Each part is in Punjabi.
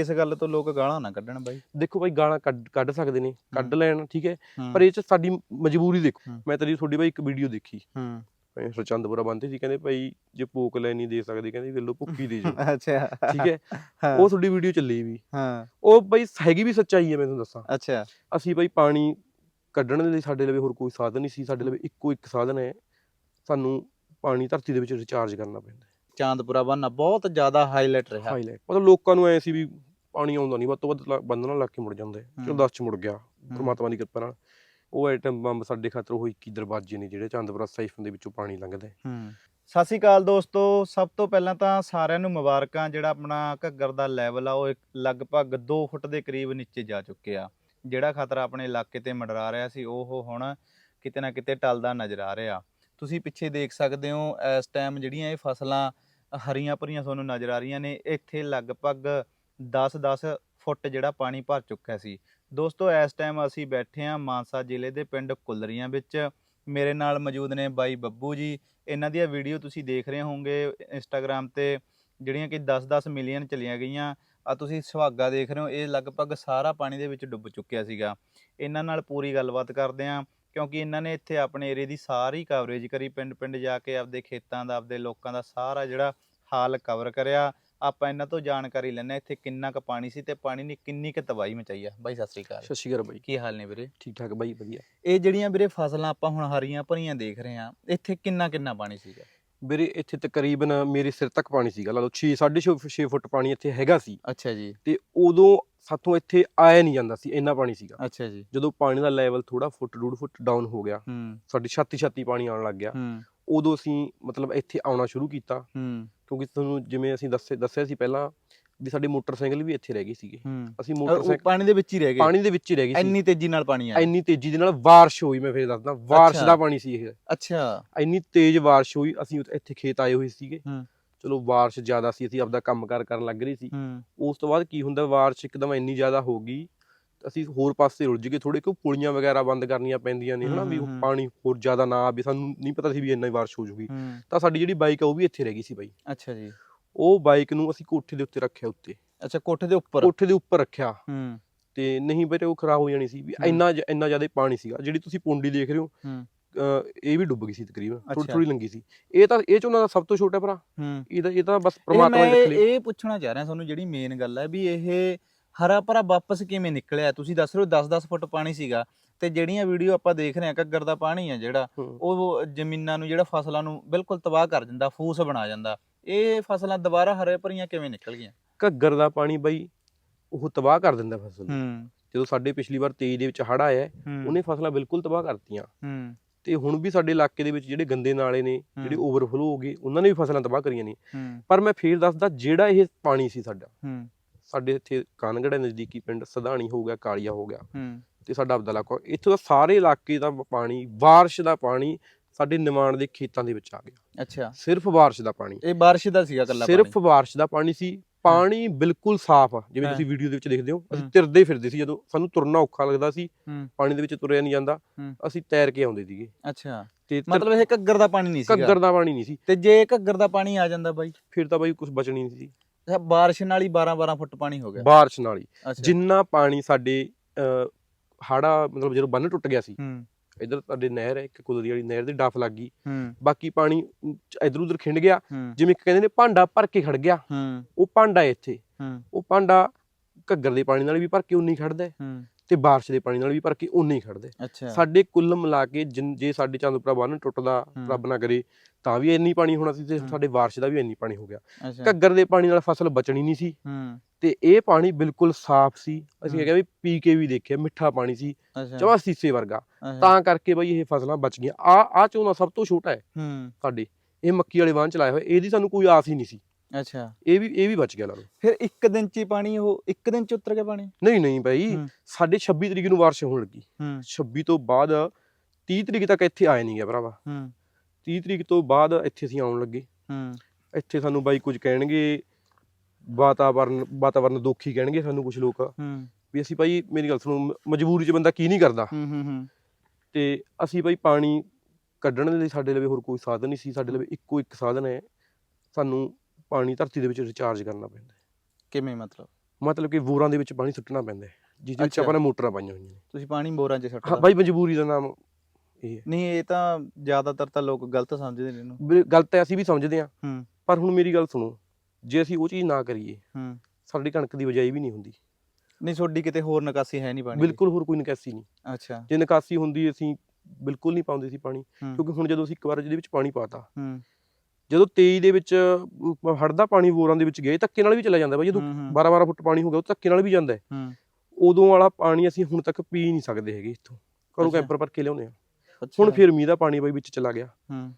ਇਸ ਗੱਲ ਤੋਂ ਲੋਕ ਗਾਲਾਂ ਨਾ ਕੱਢਣ ਬਾਈ। ਦੇਖੋ ਬਾਈ ਗਾਲਾਂ ਕੱਢ ਕੱਢ ਸਕਦੇ ਨੇ ਕੱਢ ਲੈਣ ਠੀਕ ਹੈ? ਪਰ ਇਹ ਚ ਸਾਡੀ ਮਜਬੂਰੀ ਦੇਖੋ। ਮੈਂ ਤੇਰੀ ਤੁਹਾਡੀ ਬਾਈ ਇੱਕ ਵੀਡੀਓ ਦੇਖੀ। ਹੂੰ। ਭਾਈ ਸਰਚੰਦਪੁਰਾ ਬੰਦੇ ਸੀ ਕਹਿੰਦੇ ਭਾਈ ਜੇ ਭੋਕ ਲੈ ਨਹੀਂ ਦੇ ਸਕਦੇ ਕਹਿੰਦੇ ਵੇਲੋ ਭੁੱਖੀ ਦੇ ਜੋ ਅੱਛਾ। ਠੀਕ ਹੈ? ਉਹ ਤੁਹਾਡੀ ਵੀਡੀਓ ਚੱਲੀ ਵੀ। ਹਾਂ। ਉਹ ਬਾਈ ਹੈਗੀ ਵੀ ਸੱਚਾਈ ਹੈ ਮੈਂ ਤੁਹਾਨੂੰ ਦੱਸਾਂ। ਅੱਛਾ। ਅਸੀਂ ਬਾਈ ਪਾਣੀ ਕੱਢਣ ਦੇ ਲਈ ਸਾਡੇ ਲਵੇ ਹੋਰ ਕੋਈ ਸਾਧਨ ਨਹੀਂ ਸੀ ਸਾਡੇ ਲਵੇ ਇੱਕੋ ਇੱਕ ਸਾਧਨ ਹੈ। ਸਾਨੂੰ ਪਾਣੀ ਧਰਤੀ ਦੇ ਵਿੱਚ ਰਿਚਾਰਜ ਕਰਨਾ ਪੈਂਦਾ ਚਾਂਦਪੁਰਾ ਬੰਨਾ ਬਹੁਤ ਜ਼ਿਆਦਾ ਹਾਈਲਾਈਟ ਰਿਹਾ। ਹਾਈਲਾਈਟ ਮਤਲਬ ਲੋਕਾਂ ਨੂੰ ਐ ਸੀ ਵੀ ਪਾਣੀ ਆਉਂਦਾ ਨਹੀਂ ਵੱਧ ਤੋਂ ਵੱਧ ਬੰਦ ਨਾਲ ਲਾ ਕੇ ਮੁੜ ਜਾਂਦੇ। ਚਲੋ ਹੂੰ। 10 ਚ ਮੁੜ ਗਿਆ ਪਰਮਾਤਮਾ ਦੀ ਕਿਰਪਾ ਨਾਲ। ਉਹ ਆਈਟਮ ਬੰਬ ਸਾਡੇ ਖਾਤਰ ਉਹ 21 ਦਰਵਾਜ਼ੇ ਨੇ ਜਿਹੜੇ ਚੰਦਪੁਰਾ ਸਾਈਫਨ ਦੇ ਵਿੱਚੋਂ ਪਾਣੀ ਲੰਘਦਾ। ਸਤਿ ਸ਼੍ਰੀ ਅਕਾਲ ਦੋਸਤੋ ਸਭ ਤੋਂ ਪਹਿਲਾਂ ਤਾਂ ਸਾਰਿਆਂ ਨੂੰ ਮੁਬਾਰਕਾਂ ਜਿਹੜਾ ਆਪਣਾ ਘੱਗਰ ਦਾ ਲੈਵਲ ਆ ਉਹ ਇੱਕ ਲਗਭਗ 2 ਫੁੱਟ ਦੇ ਕਰੀਬ ਨੀਚੇ ਜਾ ਚੁੱਕਿਆ ਜਿਹੜਾ ਖਤਰਾ ਆਪਣੇ ਇਲਾਕੇ ਤੇ ਮੰਡਰਾ ਰਿਹਾ ਸੀ ਉਹ ਹੁਣ ਕਿਤੇ ਨਾ ਕਿਤੇ ਟਲਦਾ ਨਜ਼ਰ ਆ ਰਿਹਾ। ਤੁਸੀਂ ਪਿੱਛੇ ਦੇਖ ਸਕਦੇ ਹੋ ਇਸ ਟਾਈਮ ਜਿਹੜੀਆਂ ਇਹ ਫਸਲਾਂ ਹਰੀਆਂ ਭਰੀਆਂ ਤੁਹਾਨੂੰ ਨਜ਼ਰ ਆ ਰਹੀਆਂ ਨੇ ਇੱਥੇ ਲਗਭਗ 10-10 ਫੁੱਟ ਜਿਹੜਾ ਪਾਣੀ ਭਰ ਚੁੱਕਿਆ ਸੀ। ਦੋਸਤੋ, ਇਸ ਟਾਈਮ ਅਸੀਂ ਬੈਠੇ ਹਾਂ ਮਾਨਸਾ ਜ਼ਿਲ੍ਹੇ ਦੇ ਪਿੰਡ ਕੁਲਰੀਆਂ ਵਿੱਚ। ਮੇਰੇ ਨਾਲ ਮੌਜੂਦ ਨੇ ਬਾਈ ਬੱਬੂ ਜੀ। ਇਹਨਾਂ ਦੀਆਂ ਵੀਡੀਓ ਤੁਸੀਂ ਦੇਖ ਰਹੇ ਹੋਵੋਗੇ ਇੰਸਟਾਗ੍ਰam ਤੇ, ਜਿਹੜੀਆਂ ਕਿ 10-10 ਮਿਲੀਅਨ ਚਲੀਆਂ ਗਈਆਂ। ਆ ਤੁਸੀਂ ਸੁਹਾਗਾ ਦੇਖ ਰਹੇ ਹੋ, ਇਹ ਲਗਭਗ ਸਾਰਾ ਪਾਣੀ ਦੇ ਵਿੱਚ ਡੁੱਬ ਚੁੱਕਿਆ ਸੀਗਾ। ਇਹਨਾਂ ਨਾਲ ਪੂਰੀ ਗੱਲਬਾਤ ਕਰਦੇ ਆਂ ਕਿਉਂਕਿ ਇਹਨਾਂ ਨੇ ਇੱਥੇ ਆਪਣੇ ਏਰੀਏ ਦੀ ਸਾਰੀ ਕਵਰੇਜ ਕਰੀ। ਪਿੰਡ-ਪਿੰਡ ਜਾ ਕੇ ਆਪਦੇ ਖੇਤਾਂ ਦਾ, ਆਪਦੇ ਲੋਕਾਂ ਦਾ ਸਾਰਾ ਜਿਹੜਾ ਹਾਲ ਕਵਰ ਕਰਿਆ। ਆਪਾਂ ਇਹਨਾਂ ਤੋਂ ਜਾਣਕਾਰੀ ਲੈਣੇ ਇੱਥੇ ਕਿੰਨਾ ਕੁ ਪਾਣੀ ਸੀ ਤੇ ਪਾਣੀ ਨੇ ਕਿੰਨੀ ਕੁ ਤਬਾਹੀ ਮਚਾਈ ਆ। ਬਾਈ ਸਤਿ ਸ੍ਰੀ ਅਕਾਲ। ਸਤਿ ਸ਼੍ਰੀ ਅਕਾਲ ਬਾਈ। ਕੀ ਹਾਲ ਨੇ ਵੀਰੇ? ਠੀਕ ਠਾਕ ਬਾਈ ਵਧੀਆ। ਇਹ ਜਿਹੜੀਆਂ ਵੀਰੇ ਫਸਲਾਂ ਆਪਾਂ ਹੁਣ ਹਰੀਆਂ ਭਰੀਆਂ ਦੇਖ ਰਹੇ ਆ ਇੱਥੇ ਕਿੰਨਾ ਕਿੰਨਾ ਪਾਣੀ ਸੀਗਾ? ਵੀਰੇ ਇੱਥੇ ਤਕਰੀਬਨ ਮੇਰੇ ਸਿਰ ਤੱਕ ਪਾਣੀ ਸੀਗਾ। ਲਾ ਲਓ 6 6.5 6 ਫੁੱਟ ਪਾਣੀ ਇੱਥੇ ਹੈਗਾ ਸੀ। ਅੱਛਾ ਜੀ। ਤੇ ਉਦੋਂ ਸਾਥੋਂ ਇੱਥੇ ਆਇਆ ਨਹੀਂ ਜਾਂਦਾ ਸੀ ਇੰਨਾ ਪਾਣੀ ਸੀਗਾ। ਅੱਛਾ ਜੀ। ਜਦੋਂ ਪਾਣੀ ਦਾ ਲੈਵਲ ਥੋੜਾ ਫੁੱਟ ਡੂਢ ਫੁੱਟ ਡਾਊਨ ਹੋ ਗਿਆ ਸਾਡੀ ਛਾਤੀ ਛਾਤੀ ਪਾਣੀ ਆਉਣ ਲੱਗ ਗਿਆ। ਉਦੋਂ ਅਸੀਂ ਮਤਲਬ ਇੱਥੇ ਆਉਣਾ ਸ਼ੁਰੂ ਕੀਤਾ। ਕਿਉਂਕਿ ਤੁਹਾਨੂੰ ਜਿਵੇਂ ਅਸੀਂ ਦੱਸੇ ਦੱਸਿਆ ਸੀ ਪਹਿਲਾਂ ਵੀ ਸਾਡੇ ਮੋਟਰਸਾਈਕਲ ਵੀ ਇੱਥੇ ਰਹਿ ਗਏ ਸੀਗੇ। ਅਸੀਂ ਮੋਟਰਸਾਈਕਲ ਪਾਣੀ ਦੇ ਵਿੱਚ ਹੀ ਰਹਿ ਗਏ। ਪਾਣੀ ਦੇ ਵਿੱਚ ਹੀ ਰਹਿ ਗਏ ਸੀ। ਇੰਨੀ ਤੇਜ਼ੀ ਨਾਲ ਪਾਣੀ ਆਇਆ। ਇੰਨੀ ਤੇਜ਼ੀ ਦੇ ਨਾਲ ਬਾਰਿਸ਼ ਹੋਈ ਮੈਂ ਫੇਰ ਦੱਸਦਾ ਬਾਰਿਸ਼। ਦਾ ਪਾਣੀ ਸੀ ਇਹ। ਅੱਛਾ। ਇੰਨੀ ਤੇਜ਼ ਬਾਰਿਸ਼ ਹੋਈ ਅਸੀਂ ਇੱਥੇ ਖੇਤ ਆਏ ਹੋਏ ਸੀਗੇ। ਚਲੋ ਬਾਰਿਸ਼ ਜ਼ਿਆਦਾ ਸੀ ਅਸੀਂ ਆਪਦਾ ਕੰਮਕਾਰ ਕਰਨ ਲੱਗ ਰਹੇ ਸੀ। ਉਸ ਤੋਂ ਬਾਅਦ ਕੀ ਹੁੰਦਾ ਬਾਰਿਸ਼ ਇੱਕਦਮ ਇੰਨੀ ਜ਼ਿਆਦਾ ਹੋ ਗਈ ਅਸੀਂ ਹੋਰ ਪਾਸੇ ਰੁੱਝ ਗਏ ਥੋੜੇ ਕਿਉਂ ਪੁਲੀਆਂ ਵਗੈਰਾ ਬੰਦ ਕਰਨੀਆਂ ਪੈਂਦੀਆਂ ਨੇ ਹਨਾ ਵੀ। ਪਾਣੀ ਹੋਰ ਜ਼ਿਆਦਾ ਨਾ ਆਵੇ ਸਾਨੂੰ ਨਹੀਂ ਪਤਾ ਸੀ ਵੀ ਇੰਨਾ ਹੀ ਬਾਰਿਸ਼ ਹੋ ਜੂਗੀ। ਤਾਂ ਸਾਡੀ ਜਿਹੜੀ ਬਾਈਕ ਆ ਉਹ ਵੀ ਇੱਥੇ ਰਹਿ ਗਈ ਸੀ ਬਾਈ। ਅੱਛਾ ਜੀ। ਉਹ ਬਾਈਕ ਨੂੰ ਅਸੀਂ ਕੋਠੇ ਦੇ ਉੱਤੇ ਰੱਖਿਆ ਉੱਤੇ। ਅੱਛਾ ਕੋਠੇ ਦੇ ਉੱਪਰ? ਕੋਠੇ ਦੇ ਉੱਪਰ ਰੱਖਿਆ। ਹੂੰ। ਤੇ ਨਹੀਂ ਵੀਰੇ ਉਹ ਖਰਾਬ ਹੋ ਜਾਣੀ ਸੀ ਵੀ। ਇੰਨਾ ਇੰਨਾ ਜ਼ਿਆਦਾ ਪਾਣੀ ਸੀਗਾ। ਜਿਹੜੀ ਤੁਸੀਂ ਪੁੰਡੀ ਦੇਖ ਰਹੇ ਹੋ ਇਹ ਵੀ ਡੁੱਬ ਗਈ ਸੀ ਤਕਰੀਬਨ ਥੋੜੀ। ਥੋੜੀ ਲੰਗੀ ਸੀ। ਇਹ ਤਾਂ ਇਹ ਚ ਉਹਨਾਂ ਦਾ ਸਭ ਤੋਂ ਛੋਟਾ ਭਰਾ। ਇਹਦਾ ਇਹ ਤਾਂ ਬਸ ਪ੍ਰਮਾਤਮਾ ਨੇ ਰੱਖ ਲਈ ਇਹ ਪੁੱਛਣਾ ਚਾਹ ਰਿਹਾ ਤੁਹਾਨੂੰ ਜਿਹੜੀ ਮੇਨ ਗੱਲ ਹੈ ਵੀ ਇਹ ਹਰਾ ਭਰਾ ਵਾਪਸ ਕਿਵੇਂ ਨਿਕਲਿਆ? ਤੁਸੀਂ ਦੱਸ ਰਹੇ ਹੋ 10-10 ਫੁੱਟ ਪਾਣੀ ਸੀਗਾ ਤੇ ਜਿਹੜੀਆਂ ਵੀਡੀਓ ਆਪਾਂ ਦੇਖ ਰਹੇ ਹਾਂ ਘੱਗਰ ਦਾ ਪਾਣੀ ਹੈ ਜਿਹੜਾ। ਉਹ ਜ਼ਮੀਨਾਂ ਨੂੰ ਜਿਹੜਾ ਫਸਲਾਂ ਨੂੰ ਬਿਲਕੁਲ ਤਬਾਹ ਕਰ ਦਿੰਦਾ ਫੂਸ ਬਣਾ ਜਾਂਦਾ। ਇਹ ਫਸਲਾਂ ਦੁਬਾਰਾ ਹਰੇ ਭਰੀਆਂ ਕਿਵੇਂ ਨਿਕਲ ਗਈਆਂ? ਘੱਗਰ ਦਾ ਪਾਣੀ ਬਾਈ ਉਹ ਤਬਾਹ ਕਰ ਦਿੰਦਾ ਫਸਲ ਨੂੰ। ਹੂੰ। ਜਦੋਂ ਸਾਡੇ ਪਿਛਲੀ ਵਾਰ 23 ਦੇ ਵਿੱਚ ਹੜ ਆਇਆ ਉਹਨੇ ਫਸਲਾਂ ਬਿਲਕੁਲ ਤਬਾਹ ਕਰਤੀਆਂ। ਹੂੰ। ਤੇ ਹੁਣ ਵੀ ਸਾਡੇ ਇਲਾਕੇ ਦੇ ਵਿੱਚ ਜਿਹੜੇ ਗੰਦੇ ਨਾਲੇ ਨੇ ਜਿਹੜੇ। ਓਵਰਫਲੋ ਹੋ ਗਏ ਉਹਨਾਂ ਨੇ ਵੀ ਫਸਲਾਂ ਤਬਾਹ ਕਰੀਆਂ ਨੇ। ਪਰ ਮੈਂ ਫੇਰ ਦੱਸਦਾ ਜਿਹੜਾ ਇਹ ਪਾਣੀ ਸੀ ਸਾਡਾ ਹੂੰ। ਸਾਡੇ ਇੱਥੇ ਕਾਨਗੜਾ ਨਜ਼ਦੀਕੀ ਪਿੰਡ ਸਧਾਣੀ ਹੋ ਗਿਆ ਕਾਲੀਆ ਹੋ ਗਿਆ ਹੂੰ। ਤੇ ਸਾਡਾ ਅਬਦਲਾ ਕੋ ਇੱਥੋਂ ਦਾ ਸਾਰੇ ਇਲਾਕੇ ਦਾ ਪਾਣੀ ਬਾਰਿਸ਼ ਦਾ ਪਾਣੀ ਸਾਡੇ ਨਿਮਾਣ ਦੇ ਖੇਤਾਂ ਦੇ ਵਿੱਚ ਆ ਗਿਆ। ਅੱਛਾ। ਸਿਰਫ ਬਾਰਿਸ਼ ਦਾ ਪਾਣੀ। ਇਹ ਬਾਰਿਸ਼ ਦਾ ਸੀਗਾ ਕੱਲਾ ਸਿਰਫ ਬਾਰਿਸ਼ ਦਾ ਪਾਣੀ ਸੀ ਪਾਣੀ ਬਿਲਕੁਲ ਸਾਫ਼ ਆ ਜਿਵੇਂ। ਤੁਸੀਂ ਵੀਡੀਓ ਦੇ ਵਿੱਚ ਦੇਖਦੇ ਹੋ ਅਸੀਂ। ਤਿਰਦੇ ਫਿਰਦੇ ਸੀ ਜਦੋਂ ਸਾਨੂੰ ਤੁਰਨਾ ਔਖਾ ਲੱਗਦਾ ਸੀ। ਪਾਣੀ ਦੇ ਵਿੱਚ ਤੁਰਿਆ ਨਹੀਂ ਜਾਂਦਾ। ਅਸੀਂ ਤੈਰ ਕੇ ਆਉਂਦੇ ਸੀਗੇ। ਅੱਛਾ। ਤੇ ਮਤਲਬ ਇਹ ਘੱਗਰ ਦਾ ਪਾਣੀ ਨਹੀਂ ਸੀਗਾ? ਘੱਗਰ ਦਾ ਪਾਣੀ ਨਹੀਂ ਸੀ। ਤੇ ਜੇ ਘੱਗਰ ਦਾ ਪਾਣੀ ਆ ਜਾਂਦਾ ਬਾਈ? ਫਿਰ ਤਾਂ ਬਾਈ ਕੁਝ ਬਚਣੀ ਨਹੀਂ ਸੀ। ਅੱਛਾ, ਬਾਰਿਸ਼ ਨਾਲ ਹੀ 12-12 ਫੁੱਟ ਪਾਣੀ ਹੋ ਗਿਆ। ਬਾਰਿਸ਼ ਨਾਲ ਹੀ। ਅੱਛਾ। ਜਿੰਨਾ ਪਾਣੀ ਸਾਡੇ ਹਾੜਾ ਮਤਲਬ ਜਦੋਂ ਬੰਨ ਟੁੱਟ ਗਿਆ ਸੀ ਹੂੰ। ਇਧਰ ਸਾਡੇ ਨਹਿਰ ਹੈ ਇੱਕ ਕੁਦਰੀ ਵਾਲੀ ਨਹਿਰ ਦੇ ਡਫ ਲੱਗ ਗਈ। ਹੂੰ। ਬਾਕੀ ਪਾਣੀ ਇਧਰ ਉਧਰ ਖਿੰਡ ਗਿਆ। ਜਿਵੇਂ ਕਹਿੰਦੇ ਨੇ ਭਾਂਡਾ ਭਰ ਕੇ ਖੜ ਗਿਆ। ਹੂੰ। ਉਹ ਭਾਂਡਾ ਇੱਥੇ। ਹੂੰ। ਉਹ ਭਾਂਡਾ ਘੱਗਰ ਦੇ ਪਾਣੀ ਨਾਲ ਵੀ ਭਰ ਕੇ ਉਨੀ ਖੜਦਾ ਹੂੰ। ਤੇ ਬਾਰਿਸ਼ ਦੇ ਪਾਣੀ ਨਾਲ ਵੀ ਭਰ ਕੇ ਉਨੀ ਹੀ ਖੜਦਾ। ਅੱਛਾ। ਸਾਡੇ ਕੁੱਲ ਮਿਲਾ ਕੇ ਜਿਨ- ਜੇ ਸਾਡੇ ਚੰਦਪੁਰਾ ਬੰਨ ਟੁੱਟਦਾ ਹੂੰ। ਰੱਬ ਨਾ ਕਰੇ ਤਾਂ ਵੀ ਇੰਨੀ ਪਾਣੀ ਹੋਣਾ ਸੀ ਤੇ ਹੂੰ। ਸਾਡੇ ਬਾਰਿਸ਼ ਦਾ ਵੀ ਇੰਨੀ ਪਾਣੀ ਹੋ ਗਿਆ। ਅੱਛਾ। ਘੱਗਰ ਦੇ ਪਾਣੀ ਨਾਲ ਫਸਲ ਬਚਣੀ ਨਹੀਂ ਸੀ। ਹੂੰ। ਤੇ ਇਹ ਪਾਣੀ ਬਿਲਕੁਲ ਸਾਫ਼ ਸੀ। ਅਸੀਂ ਹੂੰ। ਕਿਹਾ ਵੀ ਪੀ ਕੇ ਵੀ ਦੇਖਿਆ ਮਿੱਠਾ ਪਾਣੀ ਸੀ। ਅੱਛਾ। ਜਮਾ ਸੀਸੇ ਵਰਗਾ। ਅੱਛਾ, ਤਾਂ ਕਰਕੇ ਬਈ ਇਹ ਫਸਲਾਂ ਬਚ ਗਈਆਂ। ਆ ਆ ਝੋਨਾ ਸਭ ਤੋਂ ਛੋਟਾ ਹੈ ਹੂੰ। ਸਾਡੇ। ਇਹ ਮੱਕੀ ਵਾਲੇ ਵਾਹਨ ਚਲਾਇਆ ਹੋਇਆ ਇਹਦੀ ਸਾਨੂੰ ਕੋਈ ਆਸ ਹੀ ਨਹੀਂ ਸੀ। ਅੱਛਾ। ਇਹ ਵੀ ਇਹ ਵੀ ਬਚ ਗਿਆ ਲਾ ਲਓ ਫਿਰ ਇੱਕ ਦਿਨ ਚ ਹੀ ਪਾਣੀ ਉਹ ਇੱਕ ਦਿਨ ਚ ਉਤਰ ਗਿਆ ਪਾਣੀ? ਨਹੀਂ ਨਹੀਂ ਹੂੰ। ਸਾਡੇ 26 ਤਰੀਕ ਨੂੰ ਬਾਰਿਸ਼ ਹੋਣ ਲੱਗੀ। ਹੂੰ। 26 ਤੋਂ ਬਾਅਦ 30 ਤਰੀਕ ਤੱਕ ਇੱਥੇ ਆਏ ਨਹੀਂ ਗਿਆ ਭਰਾਵਾ। ਹੂੰ। 30 ਤਰੀਕ ਤੋਂ ਬਾਅਦ ਇੱਥੇ ਅਸੀਂ ਆਉਣ ਲੱਗੇ। ਹੂੰ। ਇੱਥੇ ਸਾਨੂੰ ਬਾਈ ਕੁਝ ਕਹਿਣਗੇ ਵਾਤਾਵਰਨ ਵਾਤਾਵਰਨ ਦੋਖੀ ਕਹਿਣਗੇ ਸਾਨੂੰ ਕੁਝ ਲੋਕ। ਹੂੰ। ਵੀ ਅਸੀਂ ਭਾਈ ਮੇਰੀ ਗੱਲ ਸੁਣੋ ਮ- ਮਜਬੂਰੀ 'ਚ ਬੰਦਾ ਕੀ ਨਹੀਂ ਕਰਦਾ। ਹੂੰ ਹੂੰ ਹੂੰ। ਤੇ ਅਸੀਂ ਭਾਈ ਪਾਣੀ ਕੱਢਣ ਦੇ ਲਈ ਸਾਡੇ ਲਵੇ ਹੋਰ ਕੋਈ ਸਾਧਨ ਨਹੀਂ ਸੀ। ਸਾਡੇ ਲਵੇ ਇੱਕੋ ਇੱਕ ਸਾਧਨ ਹੈ। ਸਾਨੂੰ ਪਾਣੀ ਧਰਤੀ ਦੇ ਵਿੱਚ ਰਿਚਾਰਜ ਕਰਨਾ ਪੈਂਦਾ ਹੈ। ਕਿਵੇਂ ਮਤਲਬ? ਮਤਲਬ ਕਿ ਬੋਰਾਂ ਦੇ ਵਿੱਚ ਪਾਣੀ ਸੁੱਟਣਾ ਪੈਂਦਾ ਹੈ ਜਿਸ ਦੇ ਵਿੱਚ ਅੱਛਾ। ਆਪਾਂ ਨੇ ਮੋਟਰਾਂ ਪਾਈਆਂ ਹੋਈਆਂ ਨੇ। ਤੁਸੀਂ ਪਾਣੀ ਬੋਰਾਂ 'ਚ ਹਾਂ ਬਾਈ ਮਜਬੂਰੀ ਦਾ ਨਾਮ ਇਹ ਹੈ। ਨਹੀਂ ਇਹ ਤਾਂ ਜ਼ਿਆਦਾਤਰ ਤਾਂ ਲੋਕ ਗਲਤ ਸਮਝਦੇ ਨੇ ਇਹਨੂੰ। ਵੀ ਗਲਤ ਹੈ ਅਸੀਂ ਵੀ ਸਮਝਦੇ ਹਾਂ। ਹੂੰ। ਪਰ ਹੁਣ ਮੇਰੀ ਗੱਲ ਸੁਣੋ ਜੇ ਅਸੀਂ ਉਹ ਚੀਜ਼ ਨਾ ਕਰੀਏ ਹੂੰ। ਸਾਡੀ ਕਣਕ ਦੀ ਬਜਾਈ ਵੀ ਨਹੀਂ ਹੁੰਦੀ। ਨਹੀਂ ਤੁਹਾਡੀ ਕਿਤੇ ਹੋਰ ਨਿਕਾਸੀ ਹੈ ਨਹੀਂ ਪਾਣੀ ਦੀ? ਬਿਲਕੁਲ ਹੋਰ ਕੋਈ ਨਿਕਾਸੀ ਨਹੀਂ। ਅੱਛਾ। ਜੇ ਨਿਕਾਸੀ ਹੁੰਦੀ ਅਸੀਂ ਬਿਲਕੁਲ ਨਹੀਂ ਪਾਉਂਦੇ ਸੀ ਪਾਣੀ। ਹੂੰ। ਕਿਉਂਕਿ ਹੁਣ ਜਦੋਂ ਅਸੀਂ ਇੱਕ ਵਾਰ ਜਿਹਦੇ ਵਿੱਚ ਪਾਣੀ ਪਾਤਾ ਹੂੰ। ਜਦੋਂ 23 ਦੇ ਵਿੱਚ ਅਮ, ਹੜ੍ਹ ਦਾ ਪਾਣੀ ਬੋਰਾਂ ਦੇ ਵਿੱਚ ਗਏ ਧੱਕੇ ਨਾਲ ਵੀ ਚਲਾ ਜਾਂਦਾ ਬਾਈ ਜਦੋਂ ਹੂੰ, ਹੂੰ, 12 12 ਫੁੱਟ ਪਾਣੀ ਹੋ ਗਿਆ ਉਹ ਧੱਕੇ ਨਾਲ ਵੀ ਜਾਂਦਾ ਹੈ। ਉਦੋਂ ਵਾਲਾ ਪਾਣੀ ਅਸੀਂ ਹੁਣ ਤੱਕ ਪੀ ਨਹੀਂ ਸਕਦੇ ਹੈਗੇ ਇੱਥੋਂ। ਘਰੋਂ। ਕੈਂਪਰ ਭਰ ਕੇ ਲਿਆਉਂਦੇ ਆ ਹੁਣ ਫਿਰ ਮੀਂਹ ਦਾ ਪਾਣੀ ਬਾਈ ਵਿੱਚ ਚਲਾ ਗਿਆ। ਹੂੰ।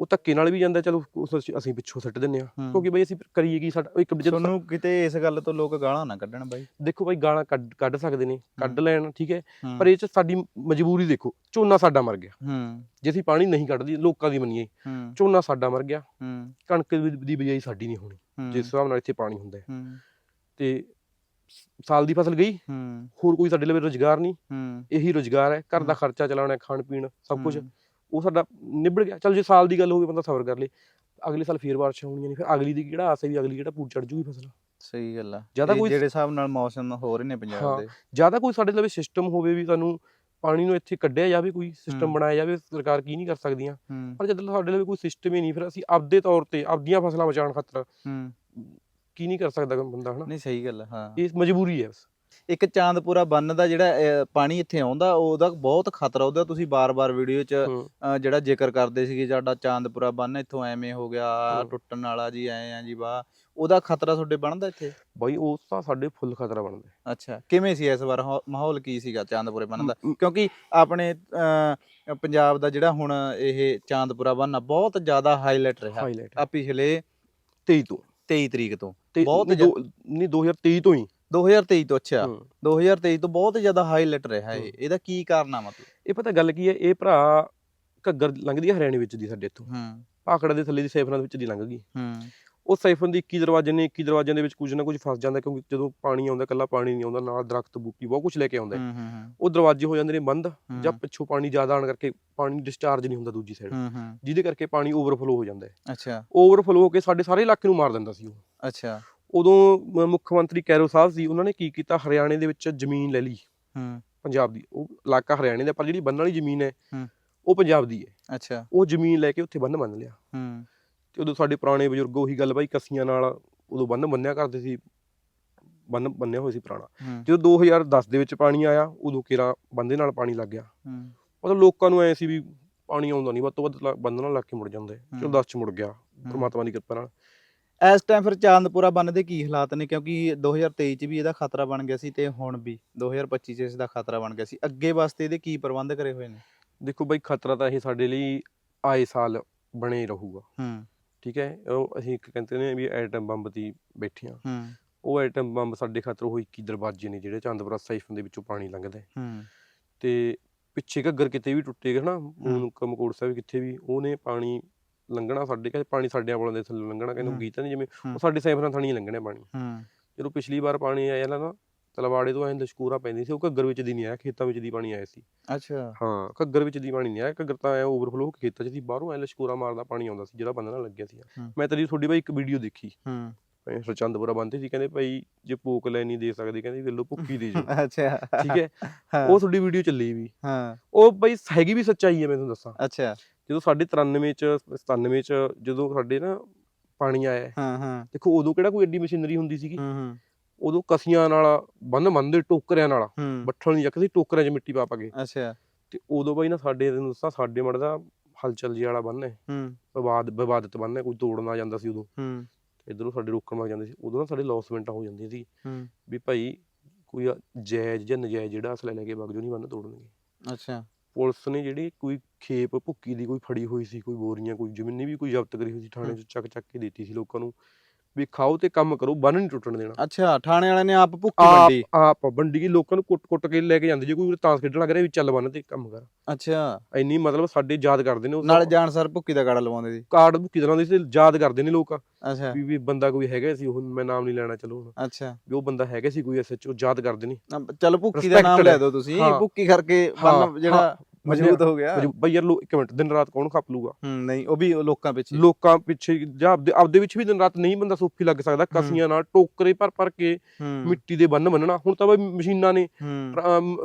ਉਹ ਧੱਕੇ ਨਾਲ ਵੀ ਜਾਂਦਾ ਚਲੋ ਉਸ ਅਸੀਂ- ਅਸੀਂ ਪਿੱਛੋਂ ਸਿੱਟ ਦਿੰਨੇ ਆ ਹੂੰ। ਕਿਉਂਕਿ ਬਾਈ ਅਸੀਂ ਕਰੀਏ ਕੀ ਸਾਡਾ ਇੱਕ ਜਦੋਂ ਤੁਹਾਨੂੰ ਕਿਤੇ ਇਸ ਗੱਲ ਤੋਂ ਲੋਕ ਗਾਲਾਂ ਨਾ ਕੱਢਣ ਬਾਈ। ਦੇਖੋ ਬਾਈ ਗਾਲਾਂ ਕੱਢ ਕੱਢ ਸਕਦੇ ਨੇ ਕੱਢ ਹੂੰ। ਲੈਣ ਠੀਕ ਹੈ? ਹੂੰ, ਪਰ ਇਹ ਚ ਸਾਡੀ ਮਜਬੂਰੀ ਦੇਖੋ ਝੋਨਾ ਸਾਡਾ ਮਰ ਗਿਆ। ਹੂੰ। ਜੇ ਅਸੀਂ ਪਾਣੀ ਨਹੀਂ ਕੱਢਦੀ ਲੋਕਾਂ ਦੀ ਮੰਨੀਏ ਹੂੰ। ਝੋਨਾ ਸਾਡਾ ਮਰ ਗਿਆ। ਹੂੰ। ਕਣਕ ਦੀ ਦੀ ਬਜਾਈ ਸਾਡੀ ਨਹੀਂ ਹੋਣੀ ਹੂੰ, ਜਿਸ ਹਿਸਾਬ ਨਾਲ ਇੱਥੇ ਪਾਣੀ ਹੁੰਦਾ ਹੈ। ਹੂੰ। ਤੇ ਸ- ਸਾਲ ਦੀ ਫਸਲ ਗਈ ਹੂੰ। ਹੋਰ ਕੋਈ ਸਾਡੇ ਲਈ ਰੋਜ਼ਗਾਰ ਨਹੀਂ। ਹੂੰ। ਇਹੀ ਰੋਜ਼ਗਾਰ ਹੈ ਘਰ ਦਾ। ਖਰਚਾ ਚਲਾਉਣਾ ਖਾਣ ਪੀਣ ਸਭ ਕੁਝ ਹੂੰ, ਉਹ ਸਾਡਾ ਨਿਬੜ ਗਿਆ। ਚਲ ਜੇ ਸਾਲ ਦੀ ਗੱਲ ਹੋਵੇ ਬੰਦਾ ਸਬਰ ਕਰ ਲੇ। ਅਗਲੇ ਸਾਲ ਫੇਰ ਬਾਰਿਸ਼ਾਂ ਹੋਣੀਆਂ ਨਹੀਂ ਫਿਰ ਅਗਲੀ ਦੀ ਕਿਹੜਾ ਆਸ ਹੈ ਵੀ ਅਗਲੀ ਕਿਹੜਾ ਪੂਰ ਚੜ ਜੂਗੀ ਫਸਲ? ਸਹੀ ਗੱਲ ਆ। ਜ਼ਿਆਦਾ ਕੋਈ- ਜਿਹੜੇ ਹਿਸਾਬ ਨਾਲ ਮੌਸਮ ਹੋ ਰਹੇ ਨੇ ਪੰਜਾਬ ਹਾਂ। ਦੇ। ਜ਼ਿਆਦਾ ਕੋਈ ਸਾਡੇ ਲਈ ਸਿਸਟਮ ਹੋਵੇ ਵੀ ਸਾਨੂੰ ਪਾਣੀ ਨੂੰ ਇੱਥੇ ਕੱਢਿਆ ਜਾਵੇ ਕੋਈ ਸਿਸਟਮ ਹੂੰ। ਬਣਾਇਆ ਜਾਵੇ ਸਰਕਾਰ ਕੀ ਨਹੀਂ ਕਰ ਸਕਦੀਆਂ। ਹੂੰ। ਪਰ ਜਦੋਂ ਸਾਡੇ ਲਈ ਕੋਈ ਸਿਸਟਮ ਹੀ ਨਹੀਂ ਫਿਰ ਅਸੀਂ ਆਪਦੇ ਤੌਰ ਤੇ ਆਪਦੀਆਂ ਫਸਲਾਂ ਬਚਾਉਣ ਖਾਤਰ ਹੂੰ। ਕੀ ਨਹੀਂ ਕਰ ਸਕਦਾ ਬੰਦਾ ਹਨਾ? ਨਹੀਂ ਸਹੀ ਗੱਲ ਆ, ਹਾਂ। ਇਹ ਮਜਬੂਰੀ ਹੈ ਬਸ। ਇੱਕ ਚਾਂਦਪੁਰਾ ਬੰਨ ਦਾ ਜਿਹੜਾ ਅਹ, ਪਾਣੀ ਇੱਥੇ ਆਉਂਦਾ ਉਹਦਾ ਬਹੁਤ ਖਤਰਾ ਉਹਦਾ। ਤੁਸੀਂ ਬਾਰ-ਬਾਰ ਵੀਡੀਓ 'ਚ ਹੂੰ। ਅਹ, ਜਿਹੜਾ ਜ਼ਿਕਰ ਕਰਦੇ ਸੀਗੇ ਸਾਡਾ ਚਾਂਦਪੁਰਾ ਬੰਨ ਇੱਥੋਂ ਐਵੇਂ ਹੋ ਗਿਆ ਆਹ ਹੂੰ। ਟੁੱਟਣ ਵਾਲਾ ਜੀ ਐ ਆ ਜੀ ਵਾਹ। ਉਹਦਾ ਖਤਰਾ ਤੁਹਾਡੇ ਬਣਦਾ ਇੱਥੇ? ਬਾਈ ਉਸ ਤਾਂ ਸਾਡੇ ਫੁੱਲ ਖਤਰਾ ਬਣਦਾ। ਹੈ। ਅੱਛਾ। ਕਿਵੇਂ ਸੀ ਇਸ ਵਾਰ ਹੋ- ਮਾਹੌਲ ਕੀ ਸੀਗਾ ਚਾਂਦਪੁਰੇ ਬੰਨ ਦਾ? ਮ- ਕਿਉਂਕਿ ਆਪਣੇ ਅਹ, ਪੰਜਾਬ ਦਾ ਜਿਹੜਾ ਹੁਣ ਇਹ ਚਾਂਦਪੁਰਾ ਬੰਨ ਆ ਬਹੁਤ ਜ਼ਿਆਦਾ ਹਾਈਲਾਈਟ ਰਿਹਾ। ਹਾਈਲਾਈਟ ਆ ਪਿਛਲੇ 23 ਤੋਂ। 23 ਤਰੀਕ ਤੋਂ। ਤੇ ਬਹੁਤ ਦੋ- ਨਹੀਂ 2023 ਤੋਂ ਹੀ। 2023 ਤੋਂ ਅੱਛਾ। ਹੂੰ। 2023 ਤੋਂ ਬਹੁਤ ਜ਼ਿਆਦਾ ਹਾਈਲਾਈਟ ਰਿਹਾ ਇਹ। ਇਹਦਾ ਕੀ ਕਾਰਨ ਆ ਮਤਲਬ? ਇਹ ਪਤਾ ਗੱਲ ਕੀ ਹੈ ਇਹ ਭਰਾ ਘੱਗਰ ਲੰਘਦੀ ਹੈ ਹਰਿਆਣੇ ਵਿੱਚ ਦੀ ਸਾਡੇ ਇੱਥੋਂ। ਹੂੰ। ਭਾਖੜਾ ਦੇ ਥੱਲੇ ਦੀ ਸੈਫਰਾਂ ਦੇ ਵਿੱਚ ਦੀ ਲੰਘ ਗਈ। ਹੂੰ। ਉਹ ਸਾਈਫਨ ਦੇ 21 ਦਰਵਾਜ਼ੇ ਨੇ 21 ਦਰਵਾਜ਼ਿਆਂ ਦੇ ਵਿੱਚ ਕੁਝ ਨਾ ਕੁਝ ਫਸ ਜਾਂਦਾ ਕਿਉਂਕਿ ਜਦੋਂ ਪਾਣੀ ਆਉਂਦਾ ਕੱਲਾ ਪਾਣੀ ਨਹੀਂ ਆਉਂਦਾ ਨਾਲ ਦਰਖਤ ਬੂਟੀ ਬਹੁਤ ਕੁਝ ਲੈ ਕੇ ਆਉਂਦਾ। ਉਹ ਦਰਵਾਜ਼ੇ ਹੋ ਜਾਂਦੇ ਨੇ ਬੰਦ। ਜਾਂ ਪਿੱਛੋਂ ਪਾਣੀ ਜ਼ਿਆਦਾ ਆਉਣ ਕਰਕੇ ਪਾਣੀ ਡਿਸਚਾਰਜ ਨਹੀਂ ਹੁੰਦਾ ਦੂਜੀ ਸਾਈਡ ਜਿਹਦੇ ਕਰਕੇ ਪਾਣੀ ਓਵਰਫਲੋ ਹੋ ਜਾਂਦਾ ਹੈ। ਅੱਛਾ। ਓਵਰਫਲੋ ਹੋ ਕੇ ਸਾਡੇ ਸਾਰੇ ਇਲਾਕੇ ਨੂੰ ਮਾਰ ਦਿੰਦਾ ਸੀ ਉਹ। ਅੱਛਾ। ਉਦੋਂ ਮੁੱਖ ਮੰਤਰੀ ਕੈਰੋ ਸਾਹਿਬ ਸੀ ਉਹਨਾਂ ਨੇ ਕੀ ਕੀਤਾ? ਹਰਿਆਣੇ ਦੇ ਵਿੱਚ ਜ਼ਮੀਨ ਲੈ ਲਈ। ਹੂੰ। ਪੰਜਾਬ ਦੀ। ਉਹ ਇਲਾਕਾ ਹਰਿਆਣੇ ਦਾ ਪਰ ਜਿਹੜੀ ਬੰਨ ਵਾਲੀ ਜ਼ਮੀਨ ਹੈ ਹੂੰ। ਉਹ ਪੰਜਾਬ ਦੀ ਹੈ। ਅੱਛਾ। ਉਹ ਜ਼ਮੀਨ ਲੈ ਕੇ ਉੱਥੇ ਬੰਨ ਬੰਨ ਲਿਆ। ਹੂੰ। ਤੇ ਉਦੋਂ ਸਾਡੇ ਪੁਰਾਣੇ ਬਜ਼ੁਰਗ ਉਹੀ ਗੱਲ ਬਾਈ ਕੱਸੀਆਂ ਨਾਲ ਉਦੋਂ ਬੰਨ ਬੰਨਿਆ ਕਰਦੇ ਸੀ। ਬੰਨ ਬੰਨਿਆ ਹੋਇਆ ਸੀ ਪੁਰਾਣਾ। ਜਦੋਂ 2010 ਦੇ ਵਿੱਚ ਪਾਣੀ ਆਇਆ ਉਦੋਂ ਕਿਰਾ ਬੰਦੇ ਨਾਲ ਪਾਣੀ ਲੱਗ ਗਿਆ। ਹੂੰ। ਮਤਲਬ ਲੋਕਾਂ ਨੂੰ ਐ ਸੀ ਵੀ ਪਾਣੀ ਆਉਂਦਾ ਨਹੀਂ ਵੱਧ ਤੋਂ ਵੱਧ ਬੰਦ ਨਾਲ ਲੱਗ ਕੇ ਮੁੜ ਜਾਂਦੇ। ਚਲੋ ਹੂੰ। 10 ਚ ਮੁੜ ਗਿਆ। ਪ੍ਰਮਾਤਮਾ ਦੀ ਕਿਰਪਾ ਨਾਲ। ਇਸ ਟਾਈਮ ਫਿਰ ਚਾਂਦਪੁਰਾ ਬੰਨ ਦੇ ਕੀ ਹਾਲਾਤ ਨੇ? ਕਿਉਂਕਿ 2023 ਚ ਵੀ ਇਹਦਾ ਖਤਰਾ ਬਣ ਗਿਆ ਸੀ ਤੇ ਹੁਣ ਵੀ 2025 ਚ ਇਸ ਦਾ ਖਤਰਾ ਬਣ ਗਿਆ ਸੀ। ਅੱਗੇ ਵਾਸਤੇ ਇਹਦੇ ਕੀ ਪ੍ਰਬੰਧ ਕਰੇ ਹੋਏ ਨੇ? ਦੇਖੋ ਬਾਈ ਖਤਰਾ ਤਾਂ ਇਹ ਸਾਡੇ ਲਈ ਆਏ ਸਾਲ ਬਣੇ ਰਹੂਗਾ। ਹੂੰ। ਠੀਕ ਹੈ? ਉਹ ਅਸੀਂ ਇੱਕ ਕਹਿੰਦੇ ਨੇ ਵੀ ਐਟਮ ਬੰਬ ਦੀ ਬੈਠੇ ਹਾਂ। ਉਹ ਐਟਮ ਬੰਬ ਸਾਡੇ ਖਾਤਰ ਉਹ 21 ਦਰਵਾਜ਼ੇ ਨੇ ਜਿਹੜੇ ਚੰਦਪੁਰਾ ਸਾਈਫਨ ਦੇ ਵਿੱਚੋਂ ਪਾਣੀ ਲੰਘਦਾ ਹੈ। ਤੇ ਪਿੱਛੇ ਘੱਗਰ ਕਿਤੇ ਵੀ ਟੁੱਟੇਗਾ ਨਾ ਮੂਨ ਕਮਕੋੜ ਸਾਹਿਬ ਕਿੱਥੇ ਵੀ ਉਹਨੇ ਪਾਣੀ ਲੰਘਣਾ ਸਾਡੇ ਕਹਿੰਦੇ ਪਾਣੀ ਸਾਡੇ ਆਪਣਾ ਦੇ ਥੱਲੇ ਲੰਘਣਾ ਕਹਿੰਦੇ। ਗੀਤ ਨਹੀਂ ਜਿਵੇਂ। ਉਹ ਸਾਡੇ ਸਾਈਫਰਾਂ ਥਾਣੀ ਲੰਘਣਾ ਪਾਣੀ। ਜਦੋਂ ਪਿਛਲੀ ਵਾਰ ਪਾਣੀ ਆਇਆ ਨਾ ਤਲਵਾੜੇ ਤੋਂ ਐਂ ਲਸ਼ਕੂਰਾ ਪੈਂਦੀ ਸੀ ਉਹ ਘੱਗਰ ਵਿੱਚ ਦੀ ਨਹੀਂ ਆਇਆ ਖੇਤਾਂ ਵਿੱਚ ਦੀ ਪਾਣੀ ਆਇਆ ਸੀ। ਅੱਛਾ। ਹਾਂ ਘੱਗਰ ਵਿੱਚ ਦੀ ਪਾਣੀ ਨਹੀਂ ਆਇਆ ਘੱਗਰ ਤਾਂ ਐ ਓਵਰਫਲੋ ਹੋ ਕੇ ਖੇਤਾਂ 'ਚ ਸੀ ਬਾਹਰੋਂ ਐ ਲਸ਼ਕੂਰਾ ਮਾਰਦਾ ਪਾਣੀ ਆਉਂਦਾ ਸੀ ਜਿਹੜਾ ਬੰਦ ਨਾਲ ਲੱਗਿਆ ਸੀ। ਮੈਂ ਤੇਰੀ ਤੁਹਾਡੀ ਬਾਈ ਇੱਕ ਵੀਡੀਓ ਦੇਖੀ। ਹੂੰ। ਐਂ ਚੰਦਪੁਰਾ ਬੰਦੇ ਸੀ ਕਹਿੰਦੇ ਭਾਈ ਜੇ ਭੂਕ ਲੈ ਨਹੀਂ ਦੇ ਸਕਦੇ ਕਹਿੰਦੇ ਵੇਲੋ ਭੁੱਕੀ ਦੇ ਜੋ। ਅੱਛਾ। ਠੀਕ ਹੈ? ਹਾਂ। ਉਹ ਤੁਹਾਡੀ ਵੀਡੀਓ ਚੱਲੀ ਵੀ। ਹਾਂ। ਉਹ ਬਾਈ ਹੈਗੀ ਵੀ ਸੱਚਾਈ ਹੈ ਮੈਂ ਤੁਹਾਨੂੰ ਦੱਸਾਂ। ਅੱਛਾ। ਜਦੋਂ ਸਾਡੇ 93 ਚ 97 ਚ ਜਦੋਂ ਸਾਡੇ ਨਾ ਪਾਣੀ ਆਇਆ ਹੈ, ਹਾਂ ਦੇਖੋ ਉਦੋਂ ਕਿਹੜਾ ਕੋਈ ਐਡੀ ਮਸ਼ੀਨਰੀ ਹੁੰਦੀ ਸੀਗੀ? ਹੂੰ ਹੂੰ। ਉਦੋਂ ਕਸੀਆਂ ਨਾਲ ਬੰਨ ਬੰਨਦੇ ਟੋਕਰਿਆਂ ਨਾਲ ਬੱਠਲ ਨਹੀਂ ਚੱਕਦੇ ਟੋਕਰਿਆਂ 'ਚ ਮਿੱਟੀ ਪਾ ਪਾ ਕੇ। ਅੱਛਾ। ਤੇ ਉਦੋਂ ਬਾਈ ਨਾ ਸਾਡੇ ਤੈਨੂੰ ਦੱਸਾਂ ਸਾਡੇ ਮੜ ਦਾ ਹਲਚਲ ਜੀ ਵਾਲਾ ਬੰਨ ਹੈ। ਹੂੰ। ਵਿਵਾਦ ਵਿਵਾਦਤ ਬੰਨ ਹੈ ਕੋਈ ਤੋੜਨਾ ਜਾਂਦਾ ਸੀ ਉਦੋਂ। ਹੂੰ। ਇਧਰੋਂ ਸਾਡੇ ਰੋਕਣ ਲੱਗ ਜਾਂਦੇ ਸੀ। ਉਦੋਂ ਨਾ ਸਾਡੇ ਲੌਸਮੈਂਟਾਂ ਹੋ ਜਾਂਦੀਆਂ ਸੀ ਹੂੰ। ਵੀ ਭਾਈ ਕੋਈ ਜਾਇਜ਼ ਜਾਂ ਨਜਾਇਜ਼ ਜਿਹੜਾ ਅਸਲਾ ਲੈ ਕੇ ਵਗ ਜੋ ਨਹੀਂ ਬੰਨ ਤੋੜਨਗੇ। ਅੱਛਾ। ਪੁਲਿਸ ਨੇ ਜਿਹੜੀ ਕੋਈ ਖੇਪ ਭੁੱਕੀ ਦੀ ਕੋਈ ਫੜੀ ਹੋਈ ਸੀ ਕੋਈ ਬੋਰੀਆਂ ਕੋਈ ਜ਼ਮੀਨੀ ਵੀ ਕੋਈ ਜ਼ਬਤ ਕਰੀ ਹੋਈ ਸੀ ਥਾਣੇ 'ਚ ਚੱਕ ਚੱਕ ਕੇ ਦਿੱਤੀ ਸੀ ਲੋਕਾਂ ਨੂੰ ਵੀ ਖਾਓ ਤੇ ਕੰਮ ਕਰੋ ਬੰਨ ਨਹੀਂ ਟੁੱਟਣ ਦੇਣਾ। ਅੱਛਾ ਥਾਣੇ ਵਾਲਿਆਂ ਨੇ ਆਪ ਭੁੱਕੀ ਆਪ ਵੰਡੀ? ਆਪ ਵੰਡੀ ਲੋਕਾਂ ਨੂੰ ਕੁੱਟ-ਕੁੱਟ ਕੇ ਲੈ ਕੇ ਜਾਂਦੇ ਜੇ ਕੋਈ ਤਾਂਸ ਖੇਡਣ ਲੱਗ ਰਿਹਾ ਵੀ ਚੱਲ ਬੰਨ ਤੇ ਕੰਮ ਕਰ। ਅੱਛਾ। ਇੰਨੀ ਮਤਲਬ ਸਾਡੇ ਯਾਦ ਕਰਦੇ ਨੇ ਨਾਲ ਜਾਣ ਸਰ ਭੁੱਕੀ ਦਾ ਗਾੜਾ ਲਵਾਉਂਦੇ ਸੀ। ਕਾਰਡ ਭੁੱਕੀ ਦੇ ਸੀ ਯਾਦ ਕਰਦੇ ਨੇ ਲੋਕ। ਅੱਛਾ। ਵੀ ਵੀ ਬੰਦਾ ਕੋਈ ਹੈਗਾ ਸੀ ਉਹ ਮੈਂ ਨਾਮ ਨਹੀਂ ਲੈਣਾ ਚਲੋ ਹੁਣ। ਅੱਛਾ। ਵੀ ਉਹ ਬੰਦਾ ਹੈਗਾ ਸੀ ਕੋਈ ਐਸਐਚਓ ਯਾਦ ਕਰਦੇ ਨੇ। ਅਮ ਚਲੋ ਭੁੱਕੀ ਦਾ ਨਾਮ ਲੈ। ਦਿਓ ਤੁਸੀਂ। ਭੁੱਕੀ ਕਰਕੇ ਜਿਹੜਾ ਮਜ਼ਬੂਤ ਹੋ ਗਿਆ। ਬਈ ਯਾਰ ਲੋ ਇੱਕ ਮਿੰਟ ਦਿਨ ਰਾਤ ਕੌਣ ਖੱਪ ਲੂਗਾ? ਹੂੰ ਨਹੀਂ ਉਹ ਵੀ ਲੋਕਾਂ ਪਿੱਛੇ ਲੋਕਾਂ ਪਿੱਛੇ ਜਾਂ ਆਪਦੇ ਆਪਦੇ ਵਿੱਚ ਵੀ ਦਿਨ ਰਾਤ ਨਹੀਂ ਬੰਦਾ ਸੋਫੀ ਲੱਗ ਸਕਦਾ ਕਸੀਆਂ ਨਾਲ ਟੋਕਰੇ ਭਰ ਭਰ ਕੇ ਮਿੱਟੀ ਦੇ ਬੰਨ ਬੰਨਣਾ। ਹੁਣ ਤਾਂ ਬਈ ਮਸ਼ੀਨਾਂ ਨੇ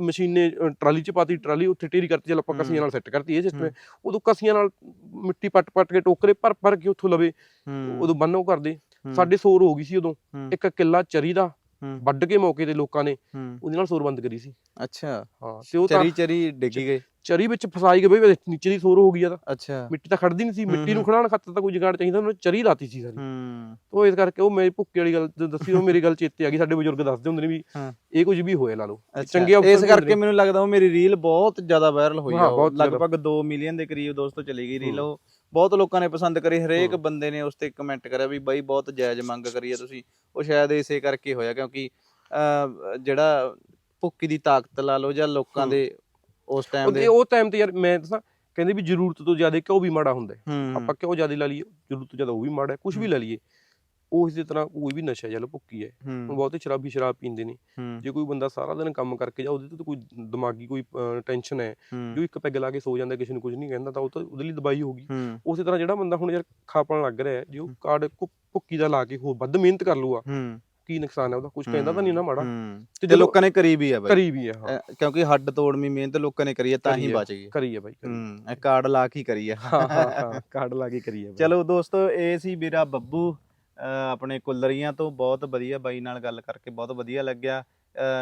ਮਸ਼ੀਨੇ ਟਰਾਲੀ ਚ ਪਾਤੀ ਟਰਾਲੀ ਉੱਥੇ ਢੇਰੀ ਕਰਤੀ ਚਲ ਆਪਾਂ। ਕਸੀਆਂ ਨਾਲ ਸੈੱਟ ਕਰਤੀ ਇਹ ਸਿਸਟਮ ਉਦੋਂ ਕਸੀਆਂ ਨਾਲ ਮਿੱਟੀ ਪੱਟ ਪੱਟ ਕੇ ਟੋਕਰੇ ਭਰ ਭਰ ਕੇ ਉੱਥੋਂ ਲਵੇ ਉਦੋਂ ਬੰਨ ਉਹ ਕਰਦੇ ਸਾਡੇ ਸੋਰ ਹੋ ਗਈ ਸੀ ਉਦੋਂ। ਇੱਕ ਕਿੱਲਾ ਚਰੀ ਦਾ ਹੂੰ, ਵੱਢ ਕੇ ਮੌਕੇ ਤੇ ਲੋਕਾਂ ਨੇ ਹੂੰ। ਉਹਦੇ ਨਾਲ ਸੋਰ ਬੰਦ ਕਰੀ ਸੀ। ਅੱਛਾ। ਹਾਂ ਤੇ ਉਹ ਤਾਂ ਚਰੀ ਚਰੀ ਡਿੱਗੀ ਗਏ। ਚਰੀ ਵਿੱਚ ਫਸਾਈ ਗਏ ਬਈ ਨੀਚੇ ਦੀ ਸੋਰ ਹੋ ਗਈ ਆ ਤਾਂ। ਅੱਛਾ। ਮਿੱਟੀ ਤਾਂ ਖੜਦੀ ਨਹੀਂ ਸੀ ਮਿੱਟੀ ਨੂੰ। ਖੜਾਉਣ ਖਾਤਰ ਤਾਂ ਕੋਈ ਜੁਗਾੜ ਚਾਹੀਦਾ ਉਹਨੇ ਚਰੀ ਲਾਤੀ ਸੀ ਸਾਰੀ। ਹੂੰ। ਉਹ ਇਸ ਕਰਕੇ ਉਹ ਮੇਰੀ ਭੁੱਕੇ ਵਾਲੀ ਗੱਲ ਜਦੋਂ ਦੱਸੀ ਉਹ ਮੇਰੀ ਗੱਲ ਚੇਤੇ ਆ ਗਈ। ਸਾਡੇ ਬਜ਼ੁਰਗ ਦੱਸਦੇ ਹੁੰਦੇ ਨੇ ਵੀ ਹਾਂ। ਇਹ ਕੁਝ ਵੀ ਹੋਇਆ ਲਾ ਲਓ। ਅੱਛਾ। ਚੰਗੇ ਇਸ ਕਰਕੇ ਮੈਨੂੰ ਲੱਗਦਾ ਉਹ ਮੇਰੀ ਰੀਲ ਬਹੁਤ ਜ਼ਿਆਦਾ ਵਾਇਰਲ ਹੋਈ ਆ। ਹਾਂ, ਉਹ ਬਹੁਤ ਜ਼ਿਆਦਾ। ਲਗਭਗ 2 ਮਿਲੀਅਨ ਦੇ ਕਰੀਬ ਦੋਸਤੋ ਚਲੀ ਗਈ ਰੀਲ। ਉਹ। ਬਹੁਤ ਲੋਕਾਂ ਨੇ ਪਸੰਦ ਕਰੀ ਹਰੇਕ ਹੂੰ। ਬੰਦੇ ਨੇ ਉਸ ਤੇ ਕਮੈਂਟ ਕਰਿਆ ਵੀ ਬਾਈ ਬਹੁਤ ਜਾਇਜ਼ ਮੰਗ ਕਰੀ ਆ ਤੁਸੀਂ ਉਹ ਸ਼ਾਇਦ ਇਸੇ ਕਰਕੇ ਹੋਇਆ ਕਿਉਂਕਿ ਜਿਹੜਾ ਭੁੱਕੀ ਦੀ ਤਾਕਤ ਲਾ ਲਓ ਜਾਂ ਲੋਕਾਂ ਹੂੰ। ਦੇ ਉਸ ਟਾਈਮ ਦੇ ਉਹ ਟਾਈਮ ਤੇ ਯਾਰ ਮੈਂ ਦੱਸਾਂ ਕਹਿੰਦੇ ਵੀ ਜ਼ਰੂਰਤ ਤੋਂ ਜ਼ਿਆਦਾ ਕਿਉਂ ਵੀ ਮਾੜਾ ਹੁੰਦਾ ਹੈ। ਹੂੰ ਆਪਾਂ ਕਿਉਂ ਜ਼ਿਆਦਾ ਲੈ ਲਈਏ ਜ਼ਰੂਰਤ ਤੋਂ ਜ਼ਿਆਦਾ ਉਹ ਵੀ ਮਾੜਾ ਹੈ ਕੁਝ ਵੀ ਲੈ ਲਈਏ ਉਹ ਇਸੇ ਤਰ੍ਹਾਂ ਕੋਈ ਵੀ ਨਸ਼ਾ ਜਾਂ ਭੁੱਕੀ ਹੈ। ਹੁਣ ਬਹੁਤੇ ਸ਼ਰਾਬੀ ਸ਼ਰਾਬ ਪੀਂਦੇ ਨੇ। ਜੇ ਕੋਈ ਬੰਦਾ ਸਾਰਾ ਦਿਨ ਕੰਮ ਕਰਕੇ ਜਾਂ ਉਹਦੇ ਤੇ ਕੋਈ ਦਿਮਾਗੀ ਕੋਈ ਟੈਨਸ਼ਨ ਹੈ ਜੋ ਇੱਕ ਪੈਗ ਲਾ ਕੇ ਸੋ ਜਾਂਦਾ ਕਿਸੇ ਨੂੰ ਕੁਝ ਨਹੀਂ ਕਹਿੰਦਾ ਤਾਂ ਉਹ ਤਾਂ ਉਹਦੇ ਲਈ ਦਵਾਈ ਹੋਗੀ ਉਸੇ ਤਰ੍ਹਾਂ ਜਿਹੜਾ ਬੰਦਾ ਹੁਣ ਯਾਰ ਖਾਪਣ ਲੱਗ ਰਿਹਾ ਜੇ ਉਹ ਕਾਰਡ ਭੁੱਕੀ ਦਾ ਲਾ ਕੇ ਹੋਰ ਵੱਧ ਮਿਹਨਤ ਕਰ ਲੂਗਾ ਕੀ ਨੁਕਸਾਨ ਹੈ ਉਹਦਾ? ਕੁਝ ਕਹਿੰਦਾ ਤਾਂ ਨਹੀਂ ਨਾ ਮਾੜਾ। ਤੇ ਲੋਕਾਂ ਨੇ ਕਰੀ ਵੀ ਆ ਬਾਈ। ਕਰੀ ਵੀ ਹੈ ਹਾਂ। ਕਿਉਂਕਿ ਹੱਡ ਤੋੜਵੀਂ ਮਿਹਨਤ ਲੋਕਾਂ ਨੇ ਕਰੀ ਆ ਤਾਂ ਹੀ ਆ। ਬਚ ਗਏ ਕਰੀ ਹੈ ਬਾਈ ਹੂੰ। ਇਹ ਕਾਰਡ ਲਾ ਕੇ ਕਰੀ ਆ ਹਾਂ ਹਾਂ ਕਾਰਡ ਲਾ ਕੇ ਕਰੀ ਬਾਈ। ਚਲੋ ਦੋਸਤੋ ਇਹ ਸੀ ਵੀਰਾ ਬੱਬੂ। ਆਪਣੇ ਕੁੱਲਰੀਆਂ ਤੋਂ ਬਹੁਤ ਵਧੀਆ ਬਾਈ ਨਾਲ ਗੱਲ ਕਰਕੇ ਬਹੁਤ ਵਧੀਆ ਲੱਗਿਆ।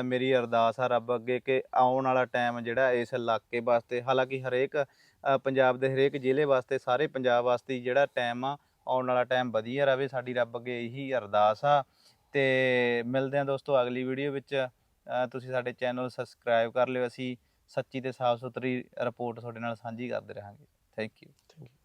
ਮੇਰੀ ਅਰਦਾਸ ਆ ਰੱਬ ਅੱਗੇ ਕਿ ਆਉਣ ਵਾਲਾ ਟਾਈਮ ਜਿਹੜਾ ਇਸ ਇਲਾਕੇ ਵਾਸਤੇ, ਹਾਲਾਂਕਿ ਹਰੇਕ ਪੰਜਾਬ ਦੇ ਹਰੇਕ ਜ਼ਿਲ੍ਹੇ ਵਾਸਤੇ, ਸਾਰੇ ਪੰਜਾਬ ਵਾਸਤੇ ਜਿਹੜਾ ਟਾਈਮ ਆ, ਆਉਣ ਵਾਲਾ ਟਾਈਮ ਵਧੀਆ ਰਹੇ ਸਾਡੀ ਰੱਬ ਅੱਗੇ ਇਹੀ ਅਰਦਾਸ ਆ। ਤੇ ਮਿਲਦੇ ਆ ਦੋਸਤੋ ਅਗਲੀ ਵੀਡੀਓ ਵਿੱਚ। ਤੁਸੀਂ ਸਾਡੇ ਚੈਨਲ ਸਬਸਕ੍ਰਾਈਬ ਕਰ ਲਿਓ। ਅਸੀਂ ਸੱਚੀ ਤੇ ਸਾਫ਼ ਸੁਥਰੀ ਰਿਪੋਰਟ ਤੁਹਾਡੇ ਨਾਲ ਸਾਂਝੀ ਕਰਦੇ ਰਹਾਂਗੇ। Thank you